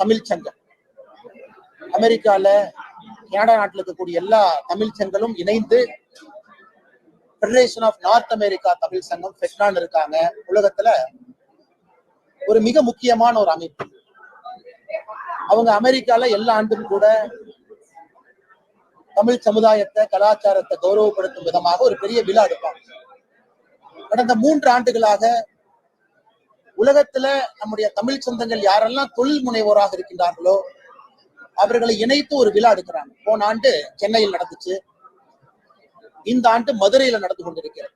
தமிழ் சங்கம் அமெரிக்கால கனடா நாட்டில் இருக்கக்கூடிய எல்லா தமிழ் சங்கங்களும் இணைந்து federation of North America Tamil Sangam ஃபெட்னான்னு இருக்காங்க. உலகத்துல ஒரு மிக முக்கியமான ஒரு அமைப்பு. அவங்க அமெரிக்கால எல்லா ஆண்டும் கூட தமிழ் சமுதாயத்தை கலாச்சாரத்தை கௌரவப்படுத்தும் விதமாக ஒரு பெரிய விழா எடுப்பாங்க. கடந்த மூன்று ஆண்டுகளாக உலகத்துல நம்முடைய தமிழ் சொந்தங்கள் யாரெல்லாம் தொழில் முனைவோராக இருக்கின்றார்களோ அவர்களை இணைத்து ஒரு விழா எடுக்கிறாங்க. போன ஆண்டு சென்னையில் நடந்துச்சு. இந்த ஆண்டு மதுரையில நடந்து கொண்டிருக்கிறது.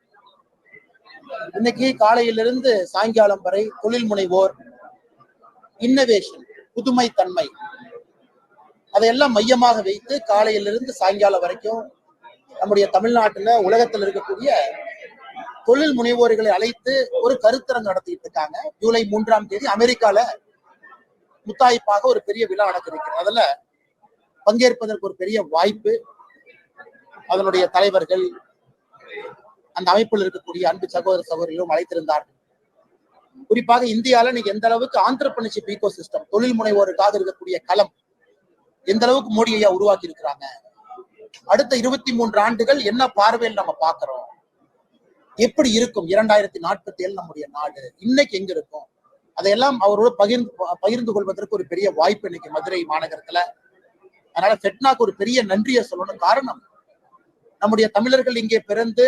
இன்னைக்கு காலையிலிருந்து சாயங்காலம் வரை தொழில் முனைவோர் இன்னோவேஷன் புதுமை தன்மை அதையெல்லாம் மையமாக வைத்து காலையிலிருந்து சாயங்காலம் வரைக்கும் நம்முடைய தமிழ்நாட்டுல உலகத்தில் இருக்கக்கூடிய தொழில் முனைவோர்களை அழைத்து ஒரு கருத்தரங்கு நடத்திட்டு இருக்காங்க. ஜூலை மூன்றாம் தேதி அமெரிக்கால முத்தாய்ப்பாக ஒரு பெரிய விழா நடக்க இருக்கிறது அதுல பங்கேற்பதற்கு ஒரு பெரிய வாய்ப்பு அதனுடைய தலைவர்கள் அந்த அமைப்பில் இருக்கக்கூடிய அன்பு சகோதர சகோதரிகளும் அழைத்திருந்தார்கள். குறிப்பாக இந்தியால நீங்க எந்த அளவுக்கு ஆந்திரப்பணிஷிப் ஈகோ சிஸ்டம் தொழில் முனைவோருக்காக இருக்கக்கூடிய களம் எந்த அளவுக்கு மோடி ஐயா உருவாக்கி இருக்கிறாங்க அடுத்த இருபத்தி மூன்று ஆண்டுகள் என்ன பார்வையில் நம்ம பாக்குறோம் எப்படி இருக்கும் இரண்டாயிரத்தி நாற்பத்தி ஏழு நம்முடைய நாடு? இன்னைக்கு எங்க இருக்கும்? அதையெல்லாம் அவரோட பகிர்ந்து பகிர்ந்து கொள்வதற்கு ஒரு பெரிய வாய்ப்பு இன்னைக்கு மதுரை மாநகரத்துல. அதனால ஃபெட்னாக்கு ஒரு பெரிய நன்றியை சொல்லணும். காரணம் நம்முடைய தமிழர்கள் இங்கே பிறந்து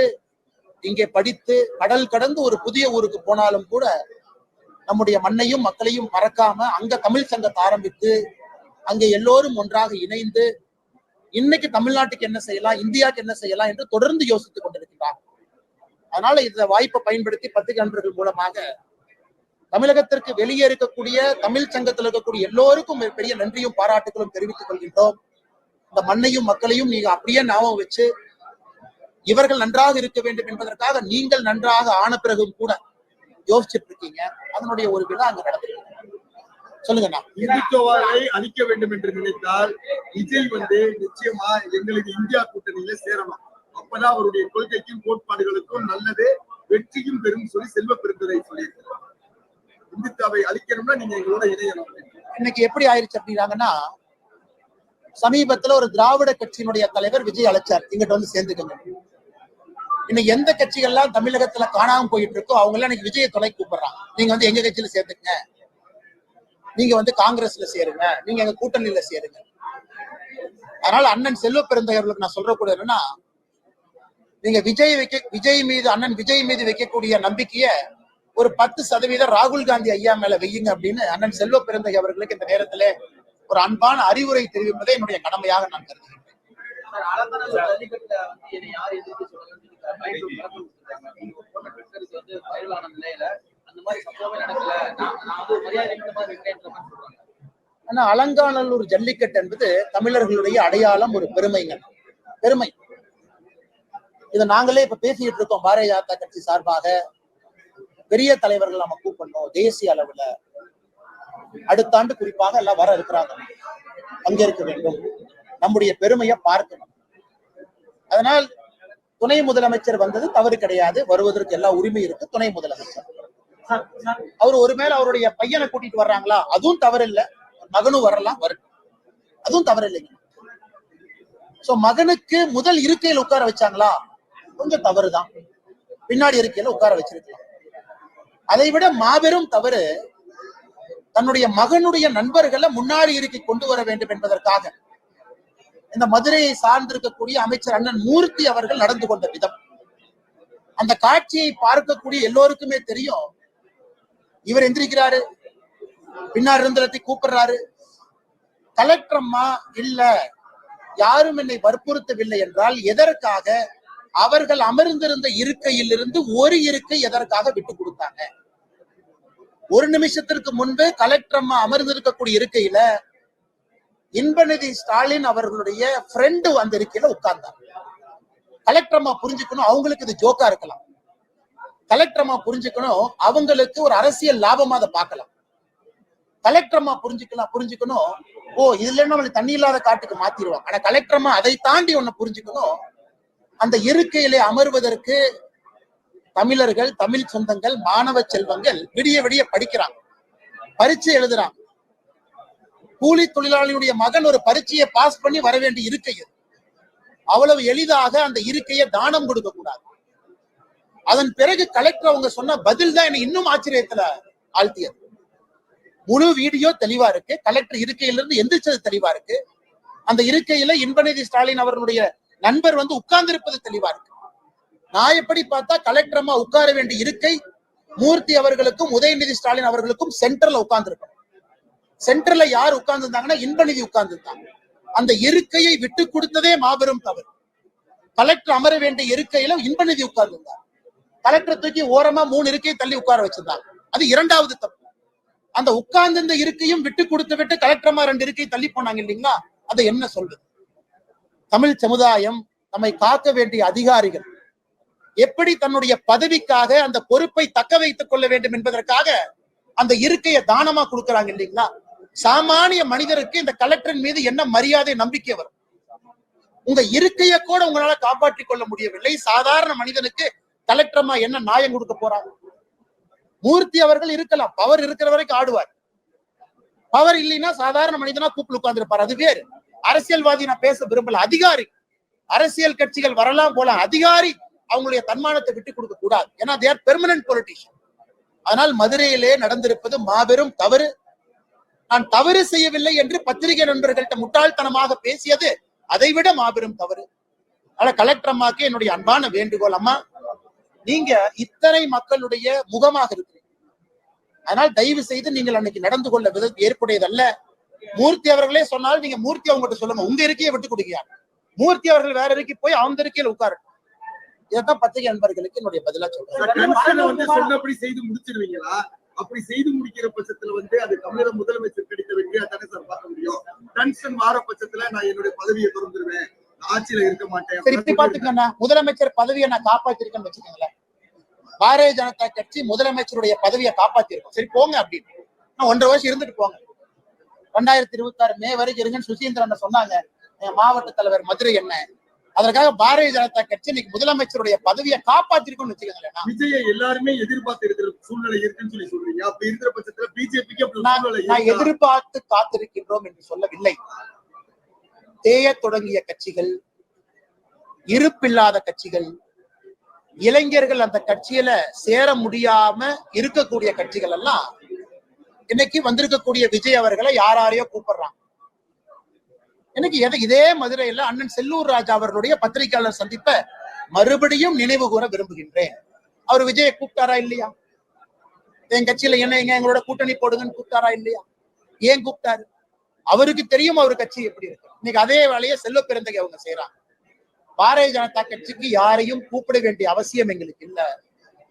இங்கே படித்து கடல் கடந்து ஒரு புதிய ஊருக்கு போனாலும் கூட நம்முடைய மண்ணையும் மக்களையும் மறக்காம அங்க தமிழ் சங்கத்தை ஆரம்பித்து அங்கே எல்லோரும் ஒன்றாக இணைந்து இன்னைக்கு தமிழ்நாட்டுக்கு என்ன செய்யலாம் இந்தியாவுக்கு என்ன செய்யலாம் என்று தொடர்ந்து யோசித்துக் கொண்டிருக்கிறார் அதனால இந்த வாய்ப்பை பயன்படுத்தி பத்திரிகை நண்பர்கள் மூலமாக தமிழகத்திற்கு வெளியே இருக்கக்கூடிய தமிழ் சங்கத்தில் இருக்கக்கூடிய எல்லோருக்கும் பெரிய நன்றியும் பாராட்டுகளும் தெரிவித்துக் கொள்கின்றோம். இந்த மண்ணையும் மக்களையும் நீங்க அப்படியே ஞாபகம் வச்சு இவர்கள் நன்றாக இருக்க வேண்டும் என்பதற்காக நீங்கள் நன்றாக ஆன பிறகும் கூட யோசிச்சுட்டு இருக்கீங்க. அதனுடைய ஒரு விழா அங்க நடந்திருக்கு. சொல்லுங்கண்ணா இந்துத்துவாவை அழிக்க வேண்டும் என்று நினைத்தால் விஜய் வந்து நிச்சயமா எங்களுக்கு இந்தியா கூட்டணியில சேரணும் இருப்பது அவருடைய கொள்கைக்கும் கோட்பாடுகளுக்கும் நல்லது வெற்றியும் பெரும் சொல்லி செல்வ பெருந்ததை சொல்லியிருக்கிறார். இந்துத்தாவை அழிக்கணும்னா நீங்க எங்களோட இணையணும். இன்னைக்கு எப்படி ஆயிருச்சு அப்படின்னாங்கன்னா சமீபத்துல ஒரு திராவிட கட்சியினுடைய தலைவர் விஜய் அழைச்சார். இங்கிட்ட வந்து சேர்ந்துக்கங்க. இன்னைக்கு எந்த கட்சிகள்லாம் தமிழகத்துல காணாம போயிட்டு இருக்கோ அவங்க எல்லாம் இன்னைக்கு விஜய தொலை கூப்பிடுறாங்க. நீங்க வந்து எங்க கட்சியில சேர்ந்துக்கங்க. நீங்க வந்து காங்கிரஸ்ல சேருங்க. நீங்க எங்க கூட்டணியில சேருங்க. அதனால அண்ணன் செல்வ பெருந்தகர்களுக்கு நான் சொல்ற கூட என்னன்னா நீங்க விஜய் வைக்க விஜய் மீது அண்ணன் விஜய் மீது வைக்கக்கூடிய நம்பிக்கைய ஒரு பத்து சதவீதம் ராகுல் காந்தி ஐயா மேல வையுங்க அப்படின்னு அண்ணன் செல்வ பெருந்தகை அவர்களுக்கு இந்த நேரத்திலே ஒரு அன்பான அறிவுரை தெரிவிப்பதே என்னுடைய கடமையாக நான் கருதுகிறேன். ஆனா அலங்காநல்லூர் ஜல்லிக்கட்டு என்பது தமிழர்களுடைய அடையாளம் ஒரு பெருமைங்க. பெருமை. இதை நாங்களே இப்ப பேசிட்டு இருக்கோம். பாரதிய ஜனதா கட்சி சார்பாக பெரிய தலைவர்கள் நம்ம கூப்பிடணும் தேசிய அளவுல. அடுத்த ஆண்டு குறிப்பாக எல்லாம் வர இருக்கிறாங்க. பங்கேற்க வேண்டும். நம்முடைய பெருமையை பார்க்கணும். அதனால் துணை முதலமைச்சர் வந்தது தவறு கிடையாது. வருவதற்கு எல்லா உரிமை இருக்கு. துணை முதலமைச்சர். அவர் ஒரு மேல அவருடைய பையனை கூட்டிட்டு வர்றாங்களா? அதுவும் தவறு இல்ல மகனும் வரலாம் வரட்டும் அதுவும் தவறு இல்லைங்க சோ மகனுக்கு முதல் இருக்கையில் உட்கார வச்சாங்களா? கொஞ்சம் தவறுதான். பின்னாடி இருக்கையில உட்கார வச்சிருக்கலாம். அதை விட மாபெரும் தவறு தன்னுடைய மகனுடைய நண்பர்களை முன்னாடி இருக்கை கொண்டு வர வேண்டும் என்பதற்காக. இந்த மதுரையை சார்ந்திருக்கக்கூடிய அமைச்சர் அண்ணன் மூர்த்தி அவர்கள் நடந்து கொண்ட விதம். அந்த காட்சியை பார்க்கக்கூடிய எல்லோருக்குமே தெரியும். இவர் எந்திரிக்கிறாரு. பின்னாடி இருந்தத்தை கூப்பிடுறாரு. கலெக்டர் அம்மா இல்ல. யாரும் என்னை வற்புறுத்தவில்லை என்றால் எதற்காக அவர்கள் அமர்ந்திருந்த இருக்கையில் இருந்து ஒரு இருக்கை எதற்காக விட்டு கொடுத்தாங்க? ஒரு நிமிஷத்திற்கு முன்பு கலெக்டர் அம்மா அமர்ந்திருக்கக்கூடிய இருக்கையில இன்பநிதி ஸ்டாலின் அவர்களுடைய ஃப்ரெண்டு அந்த இருக்கையில உட்கார்ந்தார். கலெக்டர் அம்மா புரிஞ்சுக்கணும் அவங்களுக்கு இது ஜோக்கா இருக்கலாம். கலெக்டர் அம்மா புரிஞ்சுக்கணும் அவங்களுக்கு ஒரு அரசியல் லாபமா அதை பார்க்கலாம். கலெக்டர் அம்மா புரிஞ்சுக்கலாம் புரிஞ்சுக்கணும் ஓ இதுல நம்மளுக்கு தண்ணி இல்லாத காட்டுக்கு மாத்திடுவாங்க. ஆனா கலெக்டர் அம்மா அதை தாண்டி ஒன்னு புரிஞ்சுக்கணும் அந்த இருக்கையிலே அமர்வதற்கு தமிழர்கள் தமிழ் சொந்தங்கள் மாணவ செல்வங்கள் விடிய விடிய படிக்கிறாங்க. பரீட்சை எழுதுறாங்க. கூலி தொழிலாளியுடைய மகன் ஒரு பரீட்சையை பாஸ் பண்ணி வர வேண்டிய இருக்கை அவ்வளவு எளிதாக அந்த இருக்கையை தானம் கொடுக்க கூடாது. அதன் பிறகு கலெக்டர் அவங்க சொன்ன பதில் தான் என்னை இன்னும் ஆச்சரியத்துல ஆழ்த்தியது. முழு வீடியோ தெளிவா இருக்கு. கலெக்டர் இருக்கையிலிருந்து எந்திரிச்சது தெளிவா இருக்கு. அந்த இருக்கையில இன்பநிதி ஸ்டாலின் அவர்களுடைய நண்பர் வந்து உட்கார்ந்திருப்பது தெளிவா இருக்கு. நான் எப்படி பார்த்தா கலெக்டர் அம்மா உட்கார வேண்டிய இருக்கை மூர்த்தி அவர்களுக்கும் உதயநிதி ஸ்டாலின் அவர்களுக்கும் சென்டர்ல உட்கார்ந்து சென்டர்ல யார் உட்கார்ந்து இருந்தாங்கன்னா இன்பநிதி உட்கார்ந்து இருந்தாங்க அந்த இருக்கையை விட்டு கொடுத்ததே மாபெரும் தவறு. கலெக்டர் அமர வேண்டிய இருக்கையில இன்பநிதி உட்கார்ந்து இருந்தார் கலெக்டர் தூக்கி ஓரமா மூணு இருக்கை தள்ளி உட்கார வச்சிருந்தாங்க அது இரண்டாவது தப்பு. அந்த உட்கார்ந்திருந்த இருக்கையும் விட்டு கொடுத்து விட்டு கலெக்டர்மா ரெண்டு இருக்கை தள்ளி போனாங்க இல்லைங்களா? அதை என்ன சொல்றது? தமிழ் சமுதாயம் நம்மை காக்க வேண்டிய அதிகாரிகள். எப்படி தன்னுடைய பதவிக்காக அந்த பொறுப்பை தக்க வைத்துக் கொள்ள வேண்டும் என்பதற்காக அந்த இருக்கையை தானமா கொடுக்கறாங்க இல்லைங்களா? சாமானிய மனிதருக்கு இந்த கலெக்டரின் மீது என்ன மரியாதை நம்பிக்கை வரும்? உங்க இருக்கைய கூட உங்களால காப்பாற்றிக் கொள்ள முடியவில்லை. சாதாரண மனிதனுக்கு கலெக்டர்மா என்ன நியாயம் கொடுக்க போறாங்க? மூர்த்தி அவர்கள் இருக்கலாம். பவர் இருக்கிற வரைக்கும் ஆடுவார். பவர் இல்லைன்னா சாதாரண மனிதனா கூப்பிட்டு உட்கார்ந்துருப்பார். அது வேறு. அரசியல்வாதி நான் பேச விரும்பல. அதிகாரி. அரசியல் கட்சிகள் வரலாம் போல அதிகாரி அவங்களுடைய தன்மானத்தை விட்டு கொடுக்க கூடாது. ஏன்னா தேர் பெர்மனன்ட் பொலிட்டிஷியன் ஆனால் மதுரையிலே நடந்திருப்பது மாபெரும் தவறு. நான் தவறு செய்யவில்லை என்று பத்திரிகை நண்பர்கள்ட்ட முட்டாள்தனமாக பேசியது அதைவிட மாபெரும் தவறு. ஆனா கலெக்டர் அம்மாக்கு என்னுடைய அன்பான வேண்டுகோள் அம்மா நீங்க இத்தனை மக்களுடைய முகமாக இருக்கிறீங்க. அதனால் தயவு செய்து நீங்கள் அன்னைக்கு நடந்து கொள்ள விதம் ஏற்புடையதல்ல. மூர்த்தி அவர்களே சொன்னால் நீங்க மூர்த்தி அவங்ககிட்ட சொல்லுங்க. உங்க இருக்கையை விட்டு கொடுங்க மூர்த்தி அவர்கள் வேற இருக்கை போய் அவங்க இருக்கையில் உட்காரு. இதைத்தான் பத்திரிகை நண்பர்களுக்கு என்னுடைய பதிலா சொல்றேன். சொன்னபடி செய்து முடிச்சிருவீங்களா? அப்படி செய்து முடிக்கிற பட்சத்துல வந்து அது தமிழக முதலமைச்சர் கிடைத்த வெற்றியா தானே சார் பார்க்க முடியும். கன்சர்ன் மாற பட்சத்துல நான் என்னுடைய பதவியை திறந்துருவேன். ஆட்சியில இருக்க மாட்டேன். சரி இப்படி பாத்துக்கண்ணா முதலமைச்சர் பதவியை நான் காப்பாத்திருக்கேன்னு வச்சுக்கோங்களேன். பாரதிய ஜனதா கட்சி முதலமைச்சருடைய பதவியை காப்பாத்திருக்கோம். சரி போங்க அப்படின்னு. நான் ஒன்றரை வருஷம் இருந்துட்டு போங்க. ரெண்டாயிரத்தி இருபத்தி ஆறு மே வரைக்கும் இருங்கன்னு சுசீந்திரன் சொன்னாங்க. மாவட்ட தலைவர் மதுரை என்ன அதற்காக பாரதிய ஜனதா கட்சி இன்னைக்கு முதலமைச்சருடைய பதவியை காப்பாத்திருக்கோம்னு வச்சுக்கோங்களேன் விஜயை எல்லாருமே எதிர்பார்த்து இருக்கிற சூழ்நிலை இருக்குன்னு சொல்லி சொல்றீங்க. அப்படி இருக்கிற பட்சத்துல பிஜேபிக்கு நான்? எதிர்பார்த்து காத்திருக்கின்றோம் என்று சொல்லவில்லை. தேயத் தொடங்கிய கட்சிகள் இருப்பில்லாத கட்சிகள் இளைஞர்கள் அந்த கட்சியில சேர முடியாம இருக்கக்கூடிய கட்சிகள் எல்லாம் இன்னைக்கு வந்திருக்கக்கூடிய விஜய் அவர்களை யாராரையோ கூப்பிடுறாங்க எனக்கு எதை இதே மதுரையில அண்ணன் செல்லூர் ராஜா அவர்களுடைய பத்திரிகையாளர் சந்திப்ப மறுபடியும் நினைவு கூற விரும்புகின்றேன். அவர் விஜயை கூப்பிட்டாரா இல்லையா? என் கட்சியில என்ன எங்க எங்களோட கூட்டணி போடுங்கன்னு கூப்பிட்டாரா இல்லையா? ஏன் கூப்பிட்டாரு? அவருக்கு தெரியும் அவர் கட்சி எப்படி இருக்கு. இன்னைக்கு அதே வேலையை செல்வ பிறந்தகை அவங்க செய்யறாங்க பாரதிய ஜனதா கட்சிக்கு யாரையும் கூப்பிட வேண்டிய அவசியம் எங்களுக்கு இல்ல.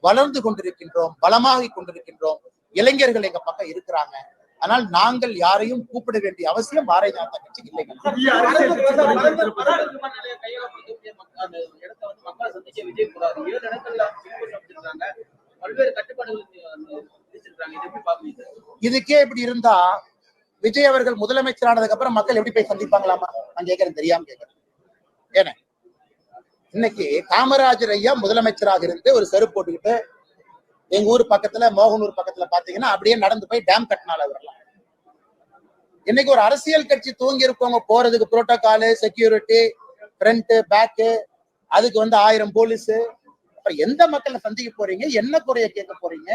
வளர்ந்து கொண்டிருக்கின்றோம் பலமாகி கொண்டிருக்கின்றோம். இளைஞர்கள் எங்க பக்கம் இருக்கிறாங்க. ஆனால் நாங்கள் யாரையும் கூப்பிட வேண்டிய அவசியம் பாரதிய ஜனதா கட்சி பாக்குறீங்க இதுக்கே இப்படி இருந்தா விஜய் அவர்கள் முதலமைச்சர் ஆனதுக்கு அப்புறம் மக்கள் எப்படி போய் சந்திப்பாங்களாமா? நான் கேட்கறேன் தெரியாம கேட்கறேன். ஏன்னா இன்னைக்கு காமராஜர் ஐயா முதலமைச்சராக இருந்து ஒரு செருப்பு போட்டுக்கிட்டு எங்க ஊர் பக்கத்துல மோகனூர் பக்கத்துல பாத்தீங்கன்னா அப்படியே நடந்து போய் டேம் கட்டினால வரலாம் இன்னைக்கு ஒரு அரசியல் கட்சி தூங்கி இருக்கவங்க போறதுக்கு புரோட்டோகாலு செக்யூரிட்டி ஃப்ரண்ட் பேக்கு அதுக்கு வந்து ஆயிரம் போலீஸ் அப்புறம் எந்த மக்களை சந்திக்க போறீங்க? என்ன குறைய கேட்க போறீங்க?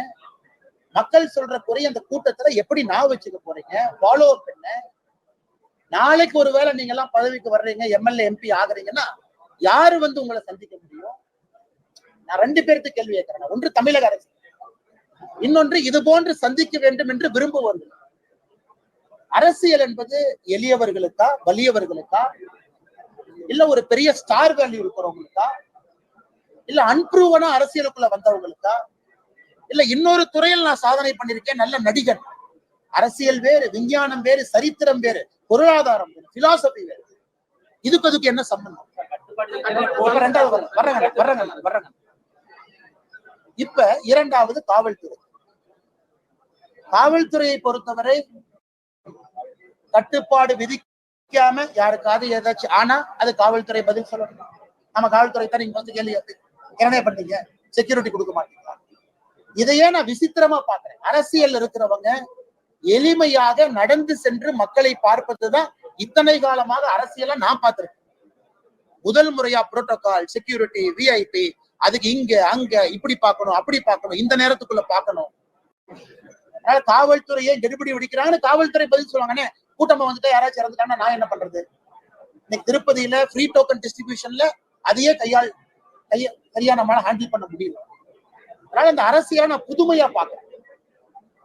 மக்கள் சொல்ற குறை அந்த கூட்டத்துல எப்படி நான் வச்சுக்க போறீங்க? ஃபாலோ அப் என்ன நாளைக்கு ஒருவேளை நீங்க எல்லாம் பதவிக்கு வர்றீங்க எம்எல்ஏ எம்பி ஆகுறீங்கன்னா யாரு வந்து உங்களை சந்திக்க முடியும்? நான் ரெண்டு பேருக்கு கேள்வி கேட்கிறேன். ஒன்று தமிழக அரசு. இன்னொன்று இது போன்று சந்திக்க வேண்டும் என்று விரும்புவர்கள். அரசியல் என்பது எளியவர்களுக்கா வலியவர்களுக்கா? இல்ல ஒரு பெரிய ஸ்டார் வேல்யூ இருக்கிறவங்களுக்கா? இல்ல அன்ப்ரூவனா அரசியலுக்குள்ள வந்தவங்களுக்கா? இல்ல இன்னொரு துறையில் நான் சாதனை பண்ணிருக்கேன் நல்ல நடிகன். அரசியல் வேறு விஞ்ஞானம் வேறு சரித்திரம் வேறு பொருளாதாரம் வேறு பிலாசபி வேறு. இதுக்கு அதுக்கு என்ன சம்பந்தம். வர்றேங்க வர்றேங்க வர்றேங்க இப்ப இரண்டாவது காவல்துறை. காவல்துறையை பொறுத்தவரை கட்டுப்பாடு விதிக்காம யாருக்காவது ஏதாச்சும் ஆனா அது காவல்துறை பதில் சொல்லணும். நம்ம காவல்துறை தான் நீங்க வந்து கேள்வி என்ன பண்ணீங்க செக்யூரிட்டி கொடுக்க மாட்டீங்களா? இதையே நான் விசித்திரமா பாக்குறேன் அரசியல் இருக்கிறவங்க எளிமையாக நடந்து சென்று மக்களை பார்ப்பதுதான் இத்தனை காலமாக அரசியல நான் பார்த்திருக்கேன். முதல் முறையா புரோட்டோகால் செக்யூரிட்டி விஐபி அதுக்கு இங்க அங்க இப்படி பார்க்கணும் அப்படி பார்க்கணும் இந்த நேரத்துக்குள்ள பார்க்கணும். அதனால காவல்துறையை கெடுபிடி வெடிக்கிறாங்கன்னு காவல்துறை பதில் சொல்லுவாங்கன்னே கூட்டமா வந்துட்டு யாராச்சும் இறந்துட்டாங்கன்னா நான் என்ன பண்றது? இன்னைக்கு திருப்பதியில ஃப்ரீ டோக்கன் டிஸ்ட்ரிபியூஷன்ல அதையே கையால் கைய சரியா நம்மளால ஹேண்டில் பண்ண முடியல. அதனால இந்த அரசியலை நான் புதுமையா பார்க்கிறேன்.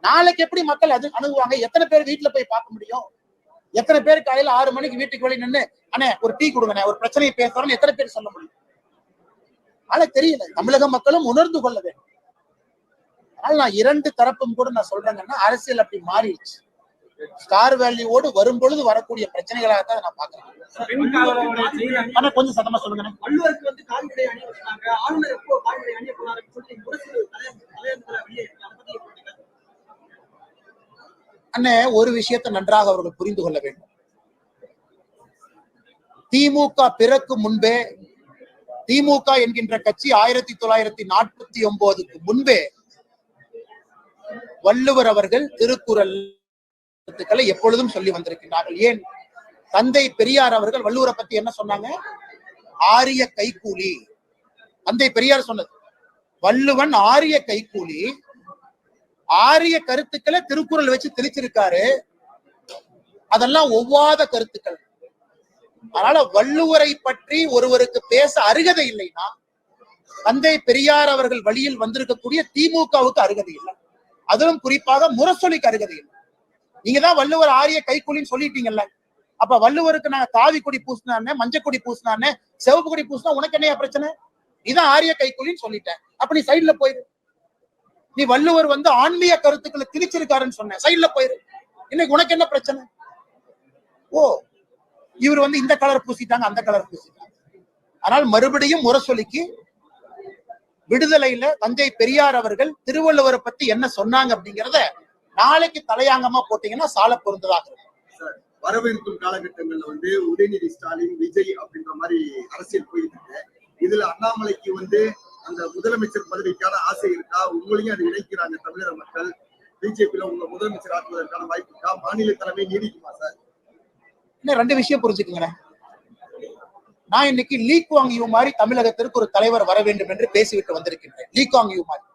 நாளைக்கு எப்படி மக்கள் அது அணுகுவாங்க? எத்தனை பேர் வீட்டுல போய் பார்க்க முடியும்? எத்தனை பேர் காலையில ஆறு மணிக்கு வீட்டுக்கு வெளியே நின்னு அண்ணே ஒரு டீ கொடுங்கண்ணே ஒரு பிரச்சனையை பேசுறோம்னு எத்தனை பேர் சொல்ல முடியும்? ஆனா தெரியல. தமிழக மக்களும் உணர்ந்து கொள்ள வேண்டும். அதனால நான் இரண்டு தரப்பும் கூட நான் சொல்றேங்கன்னா அரசியல் அப்படி மாறிடுச்சு. ஸ்டார் வேல்யூவோடு வரும் பொழுது வரக்கூடிய பிரச்சனைகளாக தான் நான் பாக்குறேன் பெண் காவலருடைய செய்தி ஆனா கொஞ்சம் சத்தமா சொல்லுங்க வள்ளுவருக்கு வந்து கால்நடை அணிய வச்சாங்க ஆளுநர் எப்போ கால்நடை அணிய போனாருன்னு சொல்லி முரசு தலைய- தலையங்கத்துல வெளியே இருக்கு. அதை பத்தி எப்படி நினைக்கிறீங்க? அண்ணே ஒரு விஷயத்தை நன்றாக அவர்கள் புரிந்து கொள்ள வேண்டும். திமுக பிறக்கும் முன்பே திமுக என்கின்ற கட்சி ஆயிரத்தி தொள்ளாயிரத்தி நாற்பத்தி ஒன்பதுக்கு முன்பே வள்ளுவர் அவர்கள் திருக்குறள் கருத்துக்களை எப்பொழுதும் சொல்லி வந்திருக்கிறார்கள் ஏன்? தந்தை பெரியார் அவர்கள் வள்ளுவரை பத்தி என்ன சொன்னாங்க? ஆரிய கைக்கூலி. தந்தை பெரியார் சொன்னது. வள்ளுவன் ஆரிய கைக்கூலி. ஆரிய கருத்துக்களை திருக்குறள் வச்சு தெளிச்சிருக்காரு. அதெல்லாம் ஒவ்வாத கருத்துக்கள். அதனால வள்ளுவரை பற்றி ஒருவருக்கு பேச அருகதை இல்லைன்னா தந்தை பெரியார் அவர்கள் வழியில் வந்திருக்கக்கூடிய திமுகவுக்கு அருகதை இல்லை. அதிலும் குறிப்பாக முரசொலிக்கு அருகதை இல்லை. நீங்க தான் வள்ளுவர் ஆரிய கைக்குலின்னு சொல்லிட்டீங்கல்ல. அப்ப வள்ளுவருக்கு நாங்க காவி கொடி பூசினானே மஞ்சள் கொடி பூசினானே சிவப்பு கொடி பூசினா உனக்கு என்னையா பிரச்சனை? இதான் ஆரிய கைக்குலின்னு சொல்லிட்டேன் அப்ப நீ சைடுல போயிரு. நீ வள்ளுவர் வந்து ஆன்மீக கருத்துக்களை திணிச்சிருக்காருன்னு சொன்ன. சைடுல போயிரு. இன்னைக்கு உனக்கு என்ன பிரச்சனை? ஓ இவர் வந்து இந்த கலர் பூசிட்டாங்க அந்த கலர் பூசிட்டாங்க. ஆனால் மறுபடியும் முரசொலிக்கு விடுதலையில தஞ்சை பெரியார் அவர்கள் திருவள்ளுவரை பத்தி என்ன சொன்னாங்க அப்படிங்கறத நாளைக்கு தலையாங்கமா போட்டீங்கன்னா சால பொருந்ததாக இருக்கும். சார், வரவிருக்கும் காலகட்டங்கள்ல வந்து உதயநிதி ஸ்டாலின் விஜய் அப்படின்ற மாதிரி அரசியல் போயிட்டு இருக்கு. இதுல அண்ணாமலைக்கு வந்து அந்த முதலமைச்சர் பதவிக்கான ஆசை இருக்கா? உங்களையும் அது இணைக்கிறாங்க தமிழக மக்கள். பிஜேபியில உங்க முதலமைச்சர் ஆக்குவதற்கான வாய்ப்பு இருக்கா? மாநில தலைமை நீடிக்குமா சார்? இன்னும் ரெண்டு விஷயம் புரிஞ்சுக்குங்களேன் நான் இன்னைக்கு லீக் குவாங் யூ மாதிரி தமிழகத்திற்கு ஒரு தலைவர் வர வேண்டும் என்று பேசிவிட்டு வந்திருக்கின்றேன். லீக் வாங் யூ மாதிரி.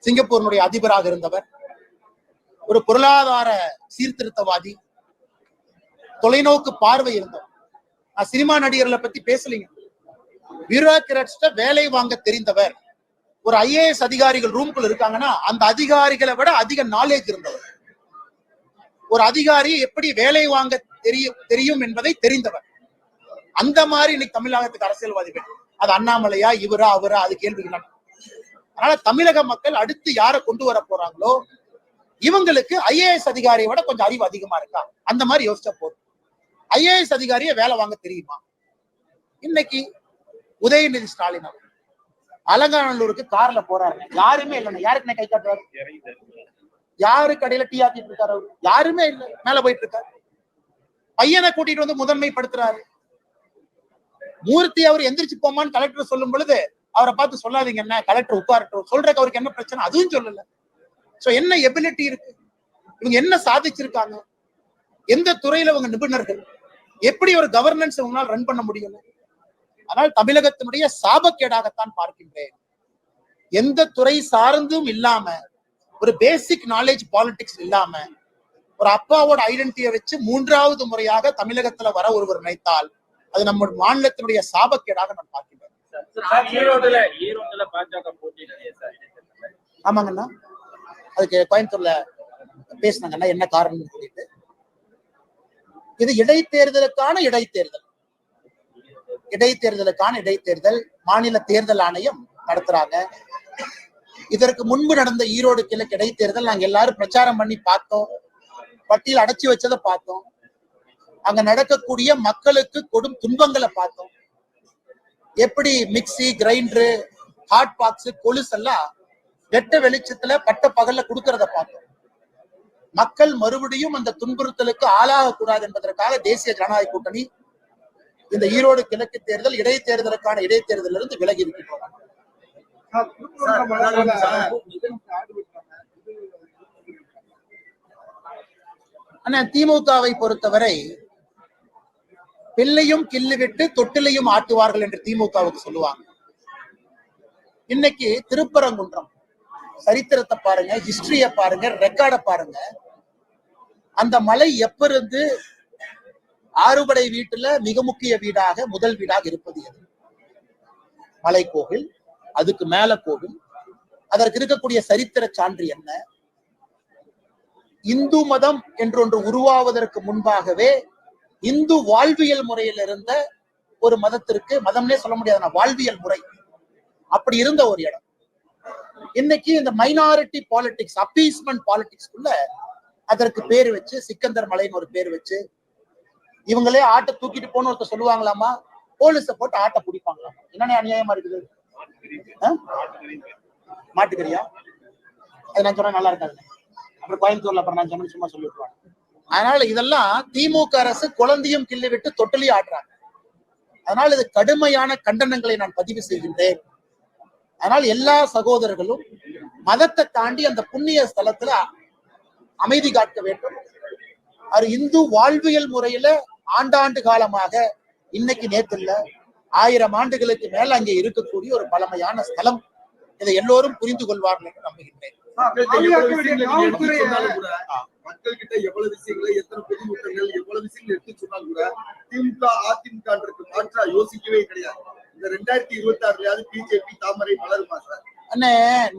சிங்கப்பூரினுடைய அதிபராக இருந்தவர். ஒரு பொருளாதார சீர்திருத்தவாதி. தொலைநோக்கு பார்வை இருந்தவர். நான் சினிமா நடிகர்களை பத்தி பேசலீங்க. பியூரோக்ராட்ஸ்ட வேலை வாங்க தெரிந்தவர். ஒரு ஐஏஎஸ் அதிகாரிகள் ரூம்குள்ள இருக்காங்கன்னா அந்த அதிகாரிகளை விட அதிக நாலேஜ் இருந்தவர். ஒரு அதிகாரி எப்படி வேலை வாங்க தெரியும் தெரியும் என்பதை தெரிந்தவர். அந்த மாதிரி இன்னைக்கு தமிழகத்துக்கு அரசியல்வாதி வேணும் அது அண்ணாமலையா இவரா அவரா அது கேள்வி அதனால தமிழக மக்கள் அடுத்து யாரை கொண்டு வர போறாங்களோ இவங்களுக்கு ஐஏஎஸ் அதிகாரியை விட கொஞ்சம் அறிவு அதிகமா இருக்கா? அந்த மாதிரி யோசிச்சா போதும். ஐஏஎஸ் அதிகாரிய வேலை வாங்க தெரியுமா? இன்னைக்கு உதயநிதி ஸ்டாலின் அவர். அலங்காநல்லூருக்கு கார்ல போறாரு. யாருமே இல்லைன்னா யாருக்கு கை காட்டுறாரு யாரு கடையில டீ ஆக்கிட்டு இருக்காரு அவரு? யாருமே இல்ல. மேல போயிட்டு இருக்காரு. பையனை கூட்டிட்டு வந்து முதன்மைப்படுத்துறாரு. மூர்த்தி அவர் எந்திரிச்சு போமான்னு கலெக்டர் சொல்லும் பொழுது அவரை பார்த்து சொல்லாதீங்க என்ன கலெக்டர் உட்காரட்டும். சொல்றதுக்கு அவருக்கு என்ன பிரச்சனை? அதுவும் சொல்லல. சோ என்ன எபிலிட்டி இருக்கு? இவங்க என்ன சாதிச்சிருக்காங்க? எந்த துறையில இவங்க நிபுணர்கள்? எப்படி ஒரு கவர்னன்ஸ் இவங்களால ரன் பண்ண முடியும்? ஆனால் தமிழகத்தினுடைய சாபக்கேடாகத்தான் பார்க்கின்றேன். எந்த துறை சார்ந்தும் இல்லாம ஒரு பேசிக் நாலேஜ் பாலிடிக்ஸ் இல்லாம ஒரு அப்பாவோட ஐடென்டிட்டியை வச்சு மூன்றாவது முறையாக தமிழகத்துல வர ஒருவர் நினைத்தால் அது நம்ம மாநிலத்தினுடைய சாபக்கேடாக நான் சார்? ஆமாங்கண்ணா. அதுக்கு கோயம்புத்தூர்ல பேசினாங்கண்ணா என்ன காரணம்னு சொல்லிட்டு. இது இடைத்தேர்தலுக்கான இடைத்தேர்தல். இடைத்தேர்தலுக்கான இடைத்தேர்தல் மாநில தேர்தல் ஆணையம் நடத்துறாங்க. இதற்கு முன்பு நடந்த ஈரோடு கிழக்கு இடைத்தேர்தல் நாங்க எல்லாரும் பிரச்சாரம் பண்ணி பார்த்தோம். பட்டியல் அடைச்சி வச்சதை பார்த்தோம். அங்க நடக்கக்கூடிய மக்களுக்கு கொடும் துன்பங்களை பார்த்தோம். எப்படி மிக்ஸி கிரைண்டரு ஹாட் பாக்ஸ் கொலுஸ் எல்லாம் வெட்ட வெளிச்சத்துல பட்ட பகல்ல கொடுக்கறத பார்த்தோம். மக்கள் மறுபடியும் அந்த துன்புறுத்தலுக்கு ஆளாக கூடாது என்பதற்காக தேசிய ஜனநாயக கூட்டணி இந்த ஈரோடு கிழக்கு தேர்தல் இடைத்தேர்தலுக்கான இடைத்தேர்தலிருந்து விலகி இருக்கின்றன ஆனா திமுகவை பொறுத்தவரை பிள்ளையும் கிள்ளு விட்டு தொட்டிலையும் ஆட்டுவார்கள் என்று திமுகவுக்கு சொல்லுவாங்க. இன்னைக்கு திருப்பரங்குன்றம் சரித்திரத்தை பாருங்க ஹிஸ்டரிய பாருங்க ரெக்கார்டை பாருங்க. அந்த மலை எப்ப இருந்து ஆறுபடை வீட்டுல மிக முக்கிய வீடாக முதல் வீடாக இருப்பது எது? மலை கோவில் அதுக்கு மேல போகும். அதற்கு இருக்கக்கூடிய சரித்திர சான்று என்ன? இந்து மதம் என்றொன்று உருவாவதற்கு முன்பாகவே இந்து வாழ்வியல் முறையில் இருந்த ஒரு மதத்திற்கு மதம்னே சொல்ல முடியாது வாழ்வியல் முறை. அப்படி இருந்த ஒரு இடம். இன்னைக்கு இந்த மைனாரிட்டி பாலிடிக்ஸ் அப்பீஸ்மெண்ட் பாலிடிக்ஸ்க்குள்ள அதற்கு பேர் வச்சு சிக்கந்தர் மலைன்னு ஒரு பேர் வச்சு இவங்களே ஆட்டை தூக்கிட்டு போன ஒருத்தர் சொல்லுவாங்களாமா? போலீஸை போட்டு ஆட்டை பிடிப்பாங்களாமா? என்னென்ன அநியாயமா இருக்குது? மாட்டுக்கறியா? அது நான் சொன்னா நல்லா இருக்காது அப்புறம் கோயம்புத்தூர்ல அப்புறம் நான் சொன்ன சும்மா சொல்லி விட்டுருவாங்க அதனால இதெல்லாம் திமுக அரசு குழந்தையும் கிள்ளி விட்டு தொட்டிலையும் ஆடுறாங்க அதனால இது கடுமையான கண்டனங்களை நான் பதிவு செய்கின்றேன். அதனால் எல்லா சகோதரர்களும் மதத்தை தாண்டி அந்த புண்ணிய ஸ்தலத்துல அமைதி காக்க வேண்டும். அது இந்து வாழ்வியல் முறையில ஆண்டாண்டு காலமாக இன்னைக்கு நேத்து இல்ல ஆயிரம் ஆண்டுகளுக்கு மேல அங்கே இருக்கக்கூடிய ஒரு பழமையான ஸ்தலம். இதை எல்லோரும் புரிந்து கொள்வார்கள் என்று நம்புகின்றேன். மக்கள் கிட்ட எவ்வளவு விஷயங்களை எத்தனை பொதுமூட்டங்கள் எவ்வளவு விஷயங்கள் எடுத்து சொன்னாலும் கூட திமுக அதிமுகன்றது மாற்றா யோசிக்கவே கிடையாது. இந்த ரெண்டாயிரத்தி இருபத்தி ஆறுலயாவது பிஜேபி தாமரை மலருமா சார்? அண்ணே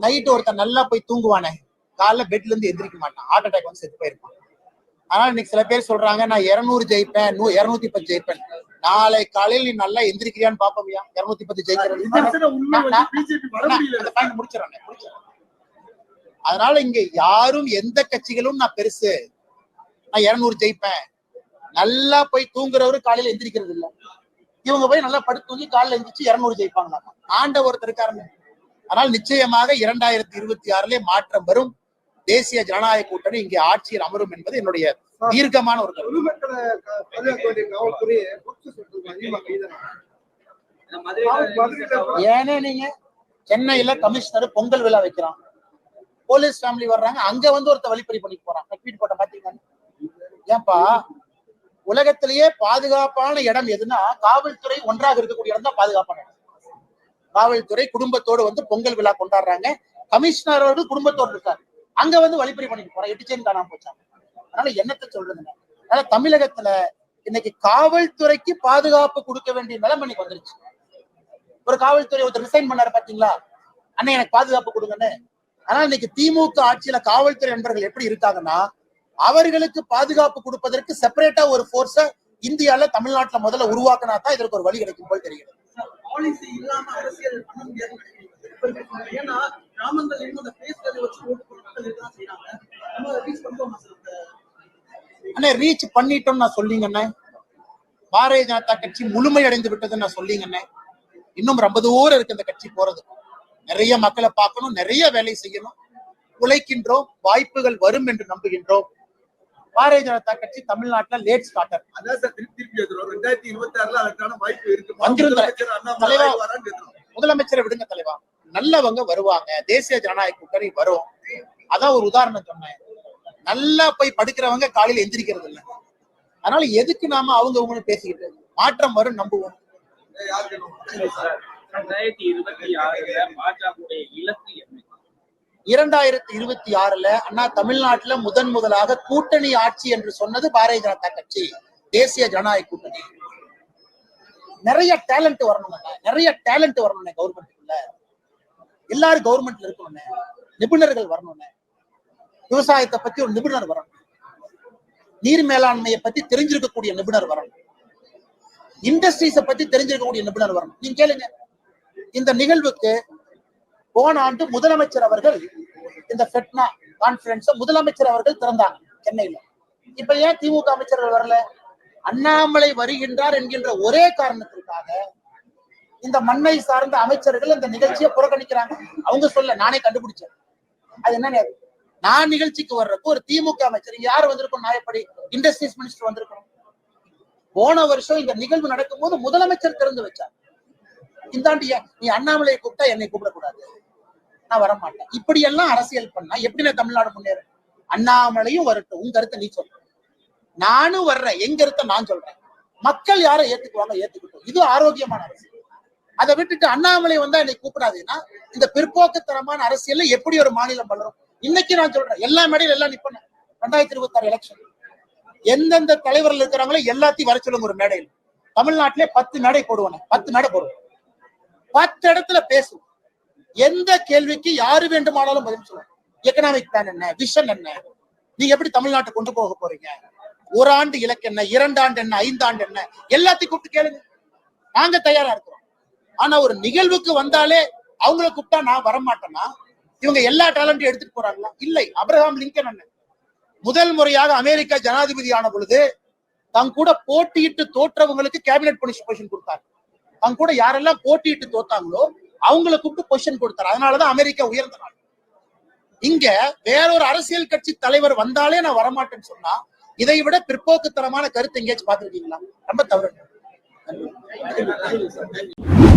நைட் ஒருத்தன் நல்லா போய் தூங்குவானே. காலைல பெட்ல இருந்து எந்திரிக்க மாட்டான். ஹார்ட் அட்டாக் வந்து செத்து போயிருப்பான். அதனால இன்னைக்கு சில பேர் சொல்றாங்க நான் இருநூறு ஜெயிப்பேன் இருநூத்தி பத்து ஜெயிப்பேன். நாளை காலையில் நீ நல்லா எந்திரிக்கிறியான்னு பாப்போம்யா இருநூத்தி பத்து ஜெயிக்கிறேன் முடிச்சிடுறேன். அதனால இங்க யாரும் எந்த கட்சிகளும் நான் பெருசு. நான் இருநூறு ஜெயிப்பேன். நல்லா போய் தூங்குறவரு காலையில எந்திரிக்கிறது இல்ல. இவங்க போய் நல்லா படுத்து தூங்கி காலையில எந்திரிச்சு இருநூறு ஜெயிப்பாங்களாமா? ஆண்ட ஒருத்தர் இருக்காருங்க. அதனால் நிச்சயமாக இரண்டாயிரத்தி இருபத்தி ஆறுல மாற்றம் வரும். தேசிய ஜனநாயக கூட்டணி இங்கே ஆட்சியில் அமரும் என்பது என்னுடைய தீர்க்கமான ஒரு ஏனே நீங்க சென்னையில கமிஷனர் பொங்கல் விழா வைக்கிறான். போலீஸ் ஃபேமிலி வர்றாங்க அங்க வந்து ஒருத்த வழிப்பறி பண்ணிட்டு போறான். ட்வீட் போட்ட பாத்தீங்கன்னா ஏன்பா உலகத்திலேயே பாதுகாப்பான இடம் எதுன்னா காவல்துறை ஒன்றாக இருக்கக்கூடிய இடம் தான் பாதுகாப்பான இடம். காவல்துறை குடும்பத்தோடு வந்து பொங்கல் விழா கொண்டாடுறாங்க. கமிஷனர் அவர்கள் குடும்பத்தோடு இருக்காரு. அங்க வந்து வழிப்பறி பண்ணிட்டு போறான் எட்டு செயின் காணாம போச்சாங்க அதனால என்னத்தை சொல்றதுங்க? அதனால தமிழகத்துல இன்னைக்கு காவல்துறைக்கு பாதுகாப்பு கொடுக்க வேண்டிய நிலைமை இன்னைக்கு வந்துருச்சு. ஒரு காவல்துறை ஒருத்தர் ரிசைன் பண்ணாரு பாத்தீங்களா? அண்ணன் எனக்கு பாதுகாப்பு கொடுங்கன்னு ஆனா இன்னைக்கு திமுக ஆட்சியில காவல்துறை நண்பர்கள் எப்படி இருக்காங்கன்னா அவர்களுக்கு பாதுகாப்பு கொடுப்பதற்கு செப்பரேட்டா ஒரு போர்ஸ இந்தியால தமிழ்நாட்டுல முதல்ல உருவாக்கினா தான் இதற்கு ஒரு வழி கிடைக்கும் போல் தெரிகிறது. இல்லாம அரசியல் ஏன்னா கிராமங்கள் இன்னும் அந்த பேசுறதை வச்சு ஓட்டு மக்கள் இதுதான் செய்யறாங்க நம்ம ரீச் அண்ணே ரீச் பண்ணிட்டோம்னு நான் சொல்லிங்கண்ணே பாரதிய ஜனதா கட்சி முழுமை அடைந்து விட்டதுன்னு நான் சொல்லிங்கண்ணே இன்னும் ரொம்ப தூரம் இருக்கு இந்த கட்சி போறது. நிறைய மக்களை பார்க்கணும் நிறைய வேலை செய்யணும். உழைக்கின்றோம் வாய்ப்புகள் வரும் என்று நம்புகின்றோம். பாரதிய ஜனதா கட்சி தமிழ்நாட்டுல லேட் ஸ்டார்டர் அதான் சார் திருப்பி திருப்பி எழுதுறோம். ரெண்டாயிரத்தி இருபத்தி ஆறுல அதற்கான வாய்ப்பு இருக்கு. முதலமைச்சரை விடுங்க தலைவா. நல்லவங்க வருவாங்க. தேசிய ஜனநாயக கூட்டணி வரும். அதான் ஒரு உதாரணம் சொன்னேன். நல்லா போய் படுக்கிறவங்க காலையில எந்திரிக்கிறது இல்ல. அதனால எதுக்கு நாம அவங்க அவங்கன்னு பேசிக்கிட்டு மாற்றம் வரும் நம்புவோம் இரண்டாயிரத்தி இருபத்தி ஆறுல அண்ணா தமிழ்நாட்டுல முதன் முதலாக கூட்டணி ஆட்சி என்று சொன்னது பாரதிய ஜனதா கட்சி தேசிய ஜனநாயக கூட்டணி. நிறைய டேலண்ட் வரணுங்க நிறைய டேலண்ட் வரணுங்க கவர்மெண்ட்டுக்குள்ள. எல்லாரும் கவர்மெண்ட்ல இருக்கணுங்க நிபுணர்கள் வரணுங்க விவசாயத்தை பத்தி ஒரு நிபுணர் வரணும். நீர் மேலாண்மையை பத்தி தெரிஞ்சிருக்கக்கூடிய நிபுணர் வரணும். இண்டஸ்ட்ரீஸ பத்தி தெரிஞ்சிருக்கக்கூடிய நிபுணர் வரணும். நீங்க கேளுங்க. இந்த நிகழ்வுக்கு போன ஆண்டு முதலமைச்சர் அவர்கள் இந்த ஃபெட்னா கான்பரன்ஸ் முதலமைச்சர் அவர்கள் திறந்தாங்க சென்னையில. இப்ப ஏன் திமுக அமைச்சர்கள் வரல? அண்ணாமலை வருகின்றார் என்கின்ற ஒரே காரணத்திற்காக இந்த மண்ணை சார்ந்த அமைச்சர்கள் இந்த நிகழ்ச்சியை புறக்கணிக்கிறாங்க. அவங்க சொல்ல நானே கண்டுபிடிச்சேன். அது என்ன நான் நிகழ்ச்சிக்கு வர்றப்போ ஒரு திமுக அமைச்சர் இங்க யார் வந்திருக்கும்? நாயப்படி இண்டஸ்ட்ரீஸ் மினிஸ்டர் வந்திருக்கணும்? போன வருஷம் இந்த நிகழ்வு நடக்கும் போது முதலமைச்சர் திறந்து வச்சார். இந்த நீ அண்ணாமலையை கூப்பிட்டா என்னை கூப்பிடக்கூடாது. நான் வரமாட்டேன். இப்படி எல்லாம் அரசியல் பண்ணா எப்படி நான் தமிழ்நாடு முன்னேறும் அண்ணாமலையும் வரட்டும். உங்க கருத்தை நீ சொல்ற நானும் வர்றேன். எங்க கருத்தை நான் சொல்றேன். மக்கள் யாரை ஏத்துக்குவாங்க? ஏத்துக்கிட்டோம். இது ஆரோக்கியமான அரசியல் அதை விட்டுட்டு அண்ணாமலை வந்தா என்னை கூப்பிடாதீங்கன்னா இந்த பிற்போக்குத்தனமான அரசியல்ல எப்படி ஒரு மாநிலம் வளரும்? இன்னைக்கு நான் சொல்றேன் எல்லா மேடையில எல்லாம் நிப்பணும் ரெண்டாயிரத்தி இருபத்தி ஆறு எலெக்ஷன் எந்தெந்த தலைவர்கள் இருக்கிறாங்களோ எல்லாத்தையும் வர சொல்லுங்க ஒரு மேடையில். தமிழ்நாட்டிலே பத்து மேடை போடுவானே பத்து மேடை போடுவோம். பத்து இடத்துல பேசும் எந்த கேள்விக்கு யாரு வேண்டுமானாலும் பதில் சொல்லுவோம். எக்கனாமிக் பிளான் என்ன விஷன் என்ன? நீங்க எப்படி தமிழ்நாட்டை கொண்டு போக போறீங்க? ஒரு ஆண்டு இலக்கு என்ன இரண்டு ஆண்டு என்ன ஐந்தாண்டு என்ன? எல்லாத்தையும் கூப்பிட்டு கேளுங்க. நாங்க தயாரா இருக்கிறோம். ஆனா ஒரு நிகழ்வுக்கு வந்தாலே அவங்கள கூப்பிட்டா நான் வரமாட்டேன்னா இவங்க எல்லா டேலண்டையும் எடுத்துட்டு போறாங்களா? இல்லை. அப்ரஹாம் லிங்கன் அண்ணன். முதல் முறையாக அமெரிக்கா ஜனாதிபதி ஆன பொழுது தங்க கூட போட்டியிட்டு தோற்றவங்களுக்கு கேபினெட் பொசிஷன் கொடுத்தார். தங்க கூட யாரெல்லாம் போட்டியிட்டு தோத்தாங்களோ அவங்கள கூப்பிட்டு பொசிஷன் கொடுத்தார். அதனாலதான் அமெரிக்கா உயர்ந்த நாள் இங்க வேறொரு அரசியல் கட்சி தலைவர் வந்தாலே நான் வரமாட்டேன்னு சொன்னா இதை விட பிற்போக்குத்தனமான கருத்து எங்கேயாச்சும் பாத்துருக்கீங்களா ரொம்ப தவறு. நன்றி